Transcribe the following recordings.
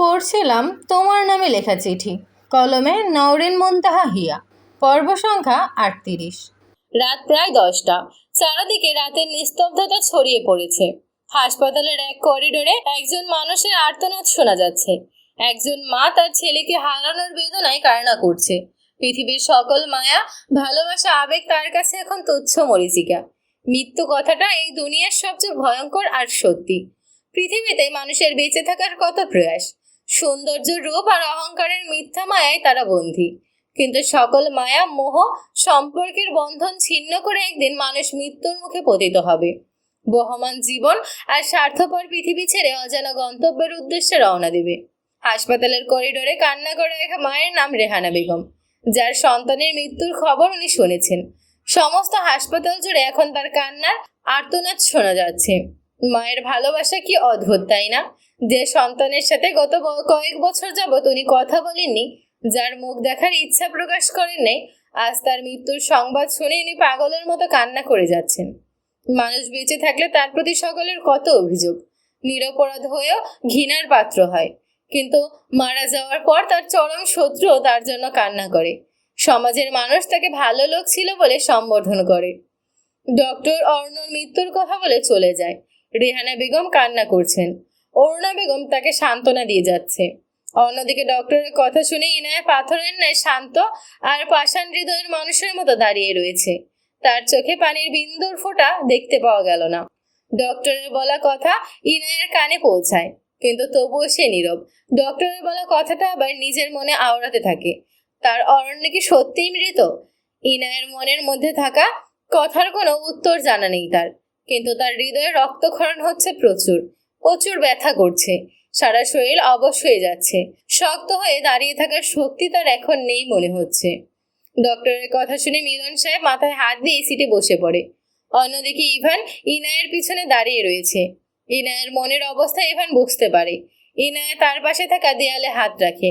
পড়ছিলাম তোমার নামে লেখা চিঠি। কলমে নওরিন মুনতাহা হিয়া। পর্ব সংখ্যা আটত্রিশ। রাত প্রায় দশটা। চারদিকে রাতের নিস্তব্ধতা ছড়িয়ে পড়েছে। হাসপাতালের এক করিডোরে একজন মানুষের আর্তনাদ শোনা যাচ্ছে। একজন মা তার ছেলেকে হারানোর বেদনায় কান্না করছে। পৃথিবীর সকল মায়া, ভালোবাসা, আবেগ তার কাছে এখন তুচ্ছ মরিচিকা। মৃত্যু কথাটা এই দুনিয়ার সবচেয়ে ভয়ঙ্কর আর সত্যি। পৃথিবীতে মানুষের বেঁচে থাকার কত প্রয়াস? সৌন্দর্য রূপ আর অহংকারের মিথ্যা মায়ায় তারা বন্দী। কিন্তু সকল মায়া, মোহ, সম্পর্কের বন্ধন ছিন্ন করে একদিন মানুষ মৃত্যুর মুখে পতিত হবে। বহমান জীবন আর স্বার্থপর পৃথিবী ছেড়ে অজানা গন্তব্যের উদ্দেশ্যে রওনা দেবে। হাসপাতালের করিডোরে কান্না করে এক মায়ের নাম রেহানা বেগম, যার সন্তানের মৃত্যুর খবর উনি শুনেছেন। সমস্ত হাসপাতাল জুড়ে এখন তার কান্নার আর্তনাদ শোনা যাচ্ছে। মায়ের ভালোবাসা কি অদ্ভুত, তাই না? যে সন্তানের সাথে গত কয়েক বছর যাবত উনি কথা বলেননি, যার মুখ দেখার ইচ্ছা প্রকাশ করেন নাই আজ তার মৃত্যুর সংবাদ শুনে উনি পাগলের মতো কান্না করে যাচ্ছেন। মানুষ বেঁচে থাকলে তার প্রতি সকলের কত অভিযোগ? নিরপরাধ হয়েও ঘৃণার পাত্র হয়। কিন্তু মারা যাওয়ার পর তার চরম শত্রুও তার জন্য কান্না করে। সমাজের মানুষ তাকে ভালো লোক ছিল বলে সম্বোধন করে। ডক্টর অর্ণর মৃত্যুর কথা বলে চলে যায়। রেহানা বেগম কান্না করছেন। অরুণা বেগম তাকে সান্ত্বনা দিয়ে যাচ্ছে। অন্যদিকে ডক্টরের কথা শুনে ইনায়া পাথরের ন্যায় শান্ত আর পাষাণ হৃদয়ের মানুষের মতো দাঁড়িয়ে রয়েছে। তার চোখে পানির বিন্দুর ফোঁটা দেখতে পাওয়া গেল না। ডক্টরের বলা কথা ইনায়ের কানে পৌঁছায়, কিন্তু তবুও সে নীরব। ডক্টরের বলা কথাটা আবার নিজের মনে আওড়াতে থাকে। তার অরণ্য কি সত্যিই মৃত? ইনায়ের মনের মধ্যে থাকা কথার কোনো উত্তর জানা নেই তার। কিন্তু তার হৃদয়ে রক্তক্ষরণ হচ্ছে প্রচুর। প্রচুর ব্যথা করছে। সারা শরীর অবশ হয়ে যাচ্ছে। শক্ত হয়ে দাঁড়িয়ে থাকার শক্তি তার এখন নেই মনে হচ্ছে। ডক্টরের কথা শুনে মিলন সাহেব মাথায় হাত দিয়ে সিটে বসে পড়ে। অন্যদিকে ইভান ইনায়ের পিছনে দাঁড়িয়ে রয়েছে। ইনায়ের মনের অবস্থা ইভান বুঝতে পারে। ইনায়া তার পাশে থাকা দেয়ালে হাত রাখে।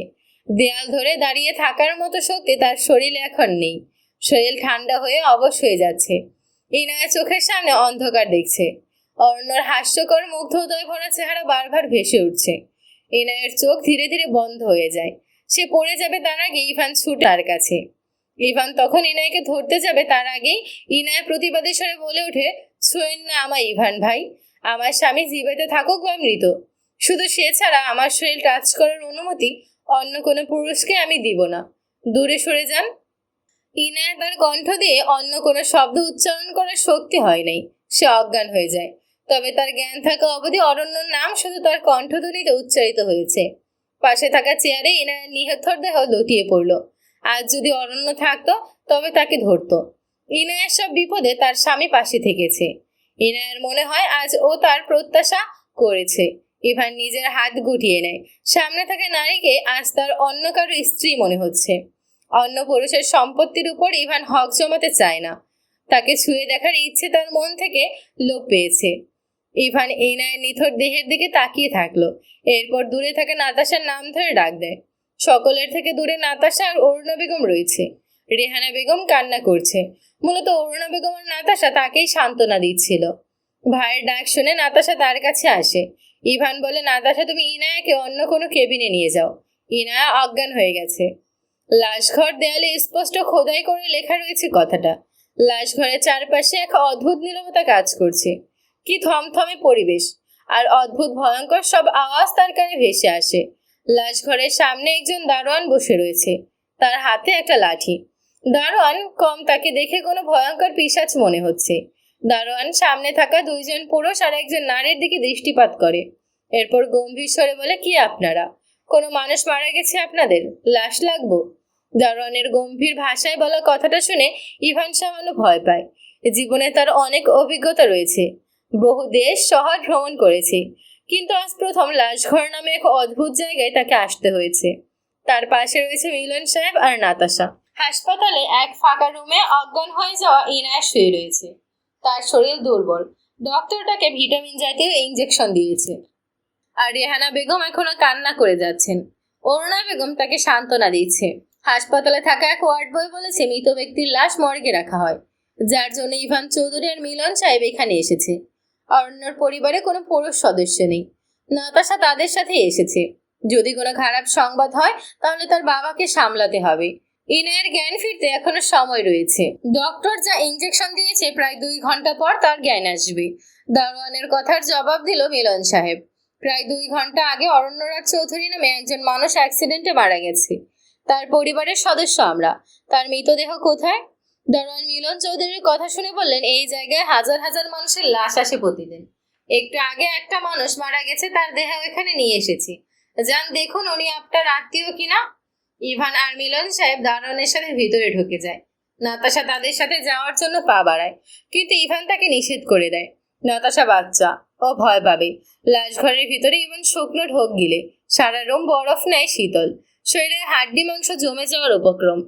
দেয়াল ধরে দাঁড়িয়ে থাকার মতো শক্তি তার শরীরে এখন নেই। শরীর ঠান্ডা হয়ে অবশ হয়ে যাচ্ছে। ইনায়া চোখের সামনে অন্ধকার দেখছে। অর্ণর হাস্যকর মুগ্ধোদয় ভরা চেহারা বারবার ভেসে উঠছে। ইনায়ের চোখ ধীরে ধীরে বন্ধ হয়ে যায়। সে পড়ে যাবে তার আগে ইভান ছুট তার কাছে। ইভান তখন ইনায়কে ধরতে যাবে তার আগেই ইনায় প্রতিবাদী স্বরে বলে ওঠে, ছুঁয়েন না আমার ইভান ভাই। আমার স্বামী জীবিত থাকুক বা মৃত। শুধু সে ছাড়া আমার শরীর টাচ করার অনুমতি অন্য কোনো পুরুষকে আমি দিব না। দূরে সরে যান তার কণ্ঠ দিয়ে অন্য কোনো শব্দ উচ্চারণ করার শক্তি হয় নাই। সে অজ্ঞান হয়ে যায়। তবে তার জ্ঞান থাকা অবধি অরণ্যর নাম শুধু তার কণ্ঠধ্বনিতে উচ্চারিত হয়েছে। পাশে থাকা চেয়ারে ইনায়ের নিহত্থর দেহ লটিয়ে পড়ল। আজ যদি অরণ্য থাকতো, তবে তাকে ধরতো। ইনায়ের সব বিপদে তার স্বামী পাশে থেকেছে। ইনায়ের মনে হয় আজ ও তার প্রত্যাশা করেছে। ইভান নিজের হাত গুটিয়ে নেয়। সামনে থাকা নারীকে আজ তার অন্য কারও স্ত্রী মনে হচ্ছে। অন্য পুরুষের সম্পত্তির উপর ইভান হক জমাতে চায় না। তাকে ছুঁয়ে দেখার ইচ্ছে তার মন থেকে লোপ পেয়েছে। ইভান ইনায়ের নিথর দেহের দিকে তাকিয়ে থাকল। এরপর দূরে থাকা নাতাশার নাম ধরে ডাক দেয়। সকলের থেকে দূরে নাতাশা আর অরুণা বেগম রয়েছে। রেহানা বেগম কান্না করছে। মূলত অরুণা বেগম আর নাতাশা তাকেই সান্ত্বনা দিচ্ছিল। ভাইয়ের ডাক শুনে নাতাশা তার কাছে আসে। ইভান বলে, নাতাশা, তুমি ইনায়াকে অন্য কোনো কেবিনে নিয়ে যাও। ইনায়া অজ্ঞান হয়ে গেছে। লাশঘর দেয়ালে স্পষ্ট খোদাই করে লেখা রয়েছে কথাটা। লাশঘরের চারপাশে এক অদ্ভুত নীরবতা কাজ করছে। কি থমথমে পরিবেশ। আর অদ্ভুত, ভয়ঙ্কর সব আওয়াজ তার কানে ভেসে আসে। লাশঘরের সামনে একজন দারোয়ান বসে রয়েছে। তার হাতে একটা লাঠি। দারোয়ান কম তাকে দেখে কোনো ভয়ঙ্কর পিশাচ মনে হচ্ছে। দারোয়ান সামনে থাকা দুইজন পুরুষ আর একজন নারীর দিকে দৃষ্টিপাত করে। এরপর গম্ভীর স্বরে বলে, কি আপনারা? কোনো মানুষ মারা গেছে আপনাদের? লাশ লাগবো? দারোয়ানের গম্ভীর ভাষায় বলা কথাটা শুনে ইভান সামান্য ভয় পায়। জীবনে তার অনেক অভিজ্ঞতা রয়েছে। বহু দেশ, শহর ভ্রমণ করেছে। কিন্তু আজ প্রথম লাশঘর নামে এক অদ্ভুত জায়গায় তাকে আসতে হয়েছে। তার পাশে রয়েছে মিলন সাহেব আর নাতাশা। হাসপাতালে এক ফাঁকা রুমে অজ্ঞান হয়ে যাওয়া ইনায়া শুয়ে রয়েছে। তার শরীর দুর্বল। ডক্টর তাকে ভিটামিন জাতীয় ইঞ্জেকশন দিয়েছে। আর রেহানা বেগম এখনও কান্না করে যাচ্ছেন। অরুণা বেগম তাকে সান্ত্বনা দিচ্ছে। হাসপাতালে থাকা এক ওয়ার্ড বয় বলেছে, মৃত ব্যক্তির লাশ মর্গে রাখা হয়। যার জন্য ইভান চৌধুরী আর মিলন সাহেব এখানে এসেছে। অরণ্যর পরিবারে কোনো পুরুষ সদস্য নেই। নাতাশা তাদের সাথে এসেছে। যদি কোনো খারাপ সংবাদ হয়, তাহলে তার বাবাকে সামলাতে হবে। ইনায়ের জ্ঞান ফিরতে এখনও সময় রয়েছে। ডক্টর যা ইঞ্জেকশন দিয়েছে, প্রায় দুই ঘণ্টা পর তার জ্ঞান আসবে। দারোয়ানের কথার জবাব দিল মিলন সাহেব। প্রায় দুই ঘণ্টা আগে অরণ্যরাজ চৌধুরী নামে একজন মানুষ অ্যাক্সিডেন্টে মারা গেছে। তার পরিবারের সদস্য আমরা। তার মৃতদেহ কোথায়? দারোয়ান মিলন চৌধুরীর কথা শুনে বললেন, এই জায়গায় হাজার হাজার মানুষের লাশ আসে প্রতিদিন। একটু আগে একটা মানুষ মারা গেছে, তার দেহ এখানে নিয়ে এসেছি। যান, দেখুন উনি আপনার আত্মীয় কিনা। ইভান আর মিলন সাহেব দারোয়ানের সাথে ভিতরে ঢুকে যায়। নাতাশা তাদের সাথে যাওয়ার জন্য পা বাড়ায়। কিন্তু ইভান তাকে নিষেধ করে দেয়। নাতাশা বাচ্চা, ও ভয় পাবে। লাশ ঘরের ভিতরে ইভান শুকনো ঢোক গিলে। সারা রুম বরফ নেয় শীতল। শরীরে হাড্ডি মাংস জমে যাওয়ার উপক্রম।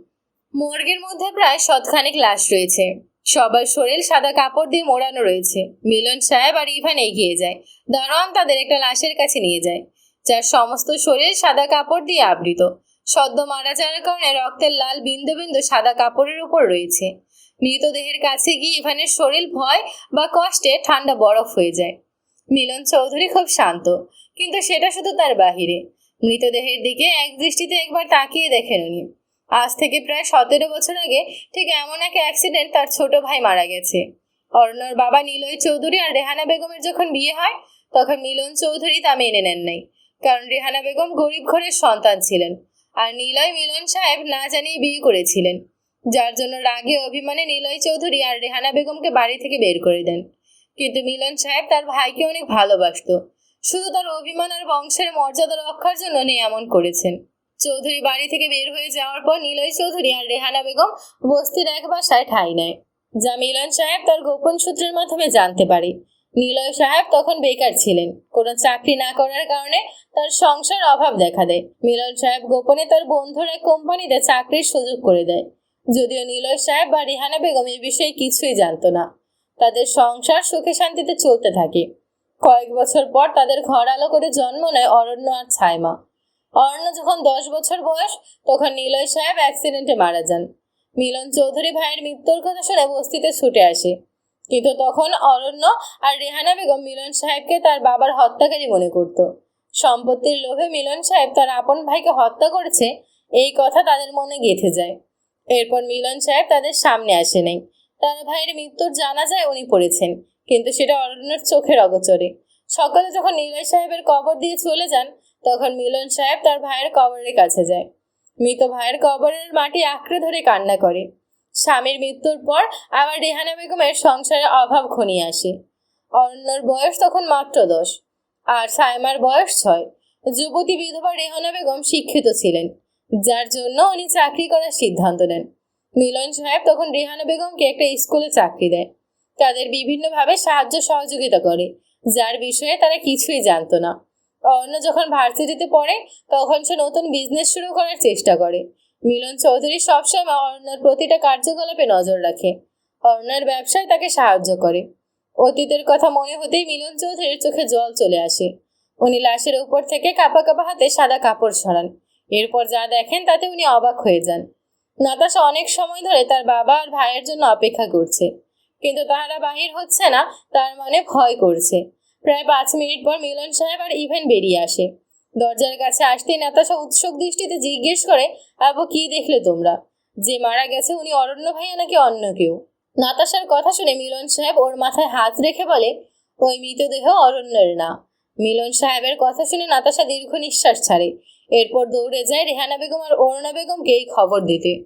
মর্গের মধ্যে প্রায় শতখানেক লাশ রয়েছে। সবার শরীর সাদা কাপড় দিয়ে মোড়ানো রয়েছে। মিলন সাহেব আর ইভান এগিয়ে যায়। দারোয়ান তাদের একটা লাশের কাছে নিয়ে যায়, যার সমস্ত শরীর সাদা কাপড় দিয়ে আবৃত। সদ্য মারা যাওয়ার কারণে রক্তের লাল বিন্দু বিন্দু সাদা কাপড়ের উপর রয়েছে। মৃতদেহের কাছে গিয়ে ইভানের শরীর ভয় বা কষ্টে ঠান্ডা বরফ হয়ে যায়। মিলন চৌধুরী খুব শান্ত, কিন্তু সেটা শুধু তার বাহিরে। মৃতদেহের দিকে এক দৃষ্টিতে একবার তাকিয়ে দেখেন উনি। আজ থেকে প্রায় সতেরো বছর আগে ঠিক এমন এক অ্যাক্সিডেন্ট তার ছোট ভাই মারা গেছে। অর্ণর বাবা নীলয় চৌধুরী আর রেহানা বেগমের যখন বিয়ে হয়, তখন মিলন চৌধুরী তা মেনে নেন নাই। কারণ রেহানা বেগম গরিব ঘরের সন্তান ছিলেন আর নীলয় মিলন সাহেব না জানিয়ে বিয়ে করেছিলেন। যার জন্য রাগে অভিমানে নিলয় চৌধুরী আর রেহানা বেগমকে বাড়ি থেকে বের করে দেন। কিন্তু মিলন সাহেব তার ভাইকে অনেক ভালোবাসতো। শুধু তার অভিমান আর বংশের মর্যাদা রক্ষার জন্য উনি এমন করেছেন। চৌধুরী বাড়ি থেকে বের হয়ে যাওয়ার পর নিলয় চৌধুরী আর রেহানা বেগম বস্তির এক বাসায় ঠাঁই নেয়, যা মিলন সাহেব তার গোপন সূত্রের মাধ্যমে জানতে পারে। নিলয় সাহেব তখন বেকার ছিলেন, কোনো চাকরি না করার কারণে তার সংসার অভাব দেখা দেয়। মিলন সাহেব গোপনে তার বন্ধুর এক কোম্পানিতে চাকরির সুযোগ করে দেয়। যদিও নিলয় সাহেব বা রেহানা বেগম এ বিষয়ে কিছুই জানতো না। তাদের সংসার সুখে শান্তিতে চলতে থাকে। কয়েক বছর পর তাদের ঘর আলো করে জন্ম নেয় অরণ্য আর ছাইমা। অরণ্য যখন দশ বছর বয়স, তখন নিলয় সাহেব অ্যাক্সিডেন্টে মারা যান। মিলন চৌধুরী ভাইয়ের মৃত্যুর কথা শুনে বস্তিতে ছুটে আসে। কিন্তু তখন অরণ্য আর রেহানা বেগম মিলন সাহেবকে তার বাবার হত্যাকারী মনে করত। সম্পত্তির লোভে মিলন সাহেব তার আপন ভাইকে হত্যা করেছে, এই কথা তাদের মনে গেঁথে যায়। এরপর মিলন সাহেব তাদের সামনে আসে নাই। তার ভাইয়ের মৃত্যুর জানা যায় উনি পড়েছেন। কিন্তু সেটা অরণ্যর চোখের অগোচরে। সকালে যখন নীলয় সাহেবের কবর দিয়ে চলে যান, তখন মিলন সাহেব তার ভাইয়ের কবরের কাছে যায়। মৃত ভাইয়ের কবরের মাটি আঁকড়ে ধরে কান্না করে। স্বামীর মৃত্যুর পর আবার রেহানা বেগমের সংসারে অভাব ঘনিয়ে আসে। অরণ্যর বয়স তখন মাত্র দশ, আর সায়মার বয়স ছয়। যুবতী বিধবা রেহানা বেগম শিক্ষিত ছিলেন, যার জন্য উনি চাকরি করার সিদ্ধান্ত নেন। মিলন সাহেব তখন রেহানা বেগমকে একটা স্কুলে চাকরি দেয়। তাদের বিভিন্নভাবে সাহায্য সহযোগিতা করে, যার বিষয়ে তারা কিছুই জানতো না। অন্য যখন ভার্সিটিতে পড়ে, তখন সে নতুন বিজনেস শুরু করার চেষ্টা করে। মিলন চৌধুরী সবসময় অর্ণর প্রতিটা কার্যকলাপে নজর রাখে। অর্ণের ব্যবসায় তাকে সাহায্য করে। অতীতের কথা মনে হতেই মিলন চৌধুরীর চোখে জল চলে আসে। উনি লাশের উপর থেকে কাপা কাপা হাতে সাদা কাপড় সরান। এরপর যা দেখেন তাতে উনি অবাক হয়ে যান। নাতাশা অনেক সময় ধরে তার বাবা আর ভাইয়ের জন্য অপেক্ষা করছে। কিন্তু তাহারা বাহির হচ্ছে না, তার মানে ভয় করছে। প্রায় পাঁচ মিনিট পর মিলন সাহেব আর ইভেন বেরিয়ে আসে। দরজার কাছে আসতেই নাতাশা উৎসুক দৃষ্টিতে জিজ্ঞেস করে, আবু, কি দেখলে তোমরা? যে মারা গেছে উনি অরণ্য ভাইয়া নাকি অন্য কেউ? নাতাশার কথা শুনে মিলন সাহেব ওর মাথায় হাত রেখে বলে, ওই মৃতদেহ অরণ্যের না। মিলন সাহেবের কথা শুনে নাতাশা দীর্ঘ নিঃশ্বাস ছাড়ে। এরপর দৌড়ে যায় রেহানা বেগম আর অরুণা বেগমকে এই খবর দিতে।